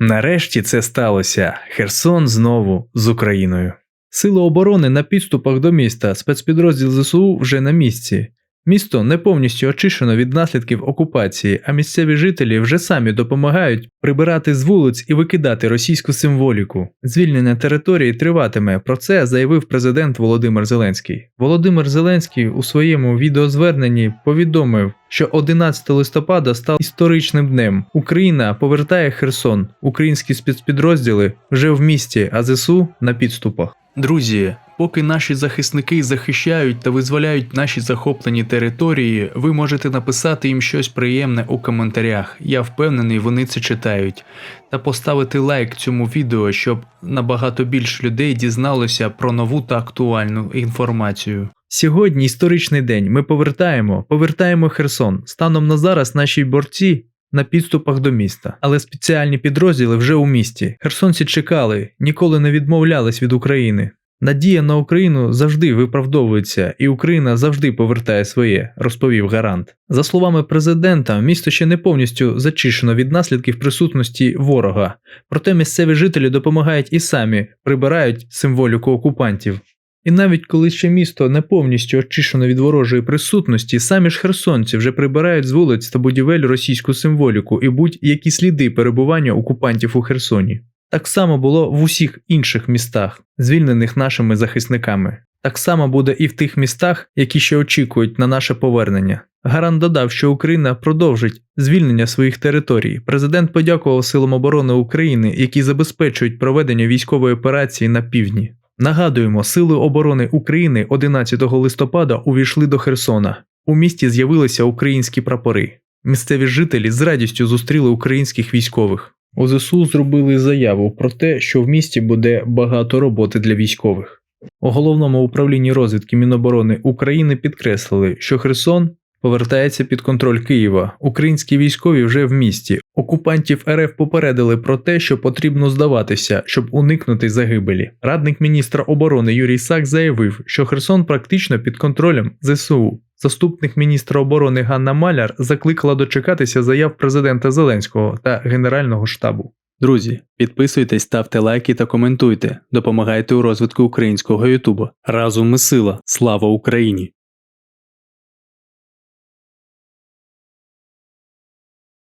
Нарешті це сталося. Херсон знову з Україною. Сили оборони на підступах до міста, спецпідрозділ ЗСУ вже на місці. Місто не повністю очищено від наслідків окупації, а місцеві жителі вже самі допомагають прибирати з вулиць і викидати російську символіку. Звільнення території триватиме. Про це заявив президент Володимир Зеленський. Володимир Зеленський у своєму відеозверненні повідомив, що 11 листопада став історичним днем. Україна повертає Херсон. Українські спецпідрозділи вже в місті, а ЗСУ на підступах. Друзі, поки наші захисники захищають та визволяють наші захоплені території, ви можете написати їм щось приємне у коментарях. Я впевнений, вони це читають. Та поставити лайк цьому відео, щоб набагато більше людей дізналося про нову та актуальну інформацію. Сьогодні історичний день. Ми повертаємо, повертаємо Херсон. Станом на зараз наші борці на підступах до міста, але спеціальні підрозділи вже у місті. Херсонці чекали, ніколи не відмовлялись від України. Надія на Україну завжди виправдовується, і Україна завжди повертає своє, розповів гарант. За словами президента, місто ще не повністю зачищено від наслідків присутності ворога, проте місцеві жителі допомагають і самі прибирають символіку окупантів. І навіть коли ще місто не повністю очищено від ворожої присутності, самі ж херсонці вже прибирають з вулиць та будівель російську символіку і будь-які сліди перебування окупантів у Херсоні. Так само було в усіх інших містах, звільнених нашими захисниками. Так само буде і в тих містах, які ще очікують на наше повернення. Гарант додав, що Україна продовжить звільнення своїх територій. Президент подякував силам оборони України, які забезпечують проведення військової операції на півдні. Нагадуємо, Сили оборони України 11 листопада увійшли до Херсона. У місті з'явилися українські прапори. Місцеві жителі з радістю зустріли українських військових. У ЗСУ зробили заяву про те, що в місті буде багато роботи для військових. У головному управлінні розвідки Міноборони України підкреслили, що Херсон повертається під контроль Києва. Українські військові вже в місті. Окупантів РФ попередили про те, що потрібно здаватися, щоб уникнути загибелі. Радник міністра оборони Юрій Сак заявив, що Херсон практично під контролем ЗСУ. Заступник міністра оборони Ганна Маляр закликала дочекатися заяв президента Зеленського та Генерального штабу. Друзі, підписуйтесь, ставте лайки та коментуйте. Допомагайте у розвитку українського Ютубу. Разом ми сила. Слава Україні!